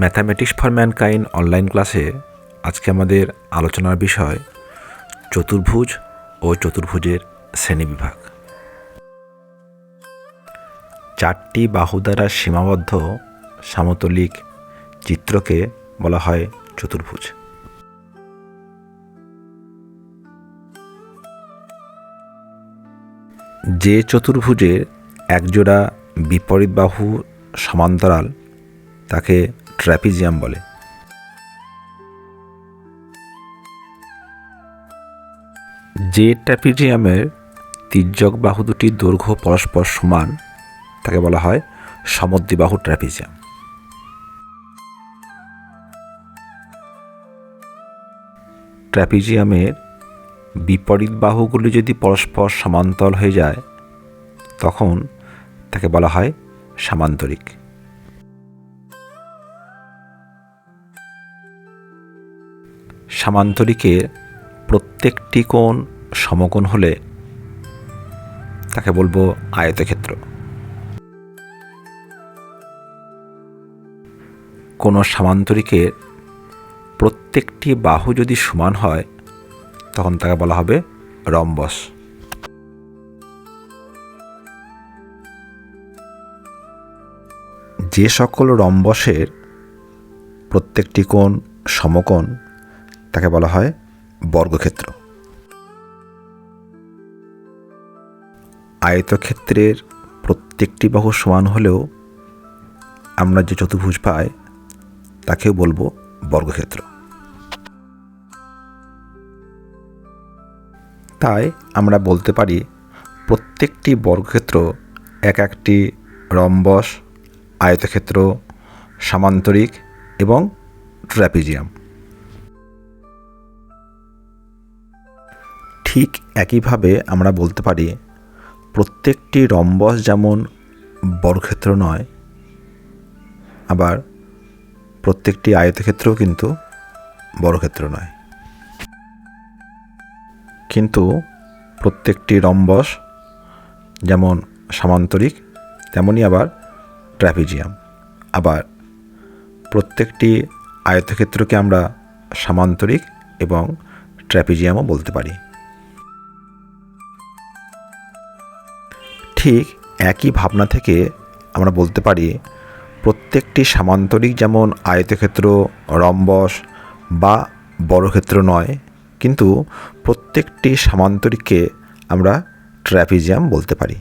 Mathematics for mankind online ক্লাসে আজকে আমাদের আলোচনার বিষয় চতুর্ভুজ ও চতুর্ভুজের শ্রেণীবিভাগ। চারটি বাহু দ্বারা সীমাবদ্ধ সামতলিক চিত্রকে বলা হয় চতুর্ভুজ। যে চতুর্ভুজের একজোড়া বিপরীত বাহু সমান্তরাল, তাকে ট্র্যাপিজিয়াম বলে। যে ট্র্যাপিজিয়ামের তির্যক বাহু দুটির দৈর্ঘ্য পরস্পর সমান, তাকে বলা হয় সমদ্বিবাহু ট্র্যাপিজিয়াম। ট্র্যাপিজিয়ামের বিপরীত বাহুগুলি যদি পরস্পর সমান্তরাল হয়ে যায়, তখন তাকে বলা হয় সামান্তরিক। সামান্তরিকের প্রত্যেকটি কোণ সমকোণ হলে তাকে বলব আয়তক্ষেত্র। কোনো সামান্তরিকের প্রত্যেকটি বাহু যদি সমান হয়, তখন তাকে বলা হবে রম্বস। যে সকল রম্বসের প্রত্যেকটি কোণ সমকোণ তাকে বলা হয় বর্গক্ষেত্র। আয়তক্ষেত্রের প্রত্যেকটি বাহু সমান হলেও আমরা যে চতুর্ভুজ পাই, তাকেও বলব বর্গক্ষেত্র। তাই আমরা বলতে পারি প্রত্যেকটি বর্গক্ষেত্র এক একটি রম্বস, আয়তক্ষেত্র, সামান্তরিক এবং ট্র্যাপিজিয়াম। ঠিক একইভাবে আমরা বলতে পারি, প্রত্যেকটি রম্বস যেমন বর্গক্ষেত্র নয়, আবার প্রত্যেকটি আয়তক্ষেত্রও কিন্তু বর্গক্ষেত্র নয়। কিন্তু প্রত্যেকটি রম্বস যেমন সামান্তরিক তেমনই আবার ট্র্যাপিজিয়াম। আবার প্রত্যেকটি আয়তক্ষেত্রকে আমরা সামান্তরিক এবং ট্র্যাপিজিয়ামও বলতে পারি। ঠিক একই ভাবনা থেকে আমরা বলতে পারি, প্রত্যেকটি সামান্তরিক যেমন আয়তক্ষেত্র, রম্বস বা বর্গক্ষেত্র নয়, কিন্তু প্রত্যেকটি সামান্তরিককে আমরা ট্র্যাপিজিয়াম বলতে পারি।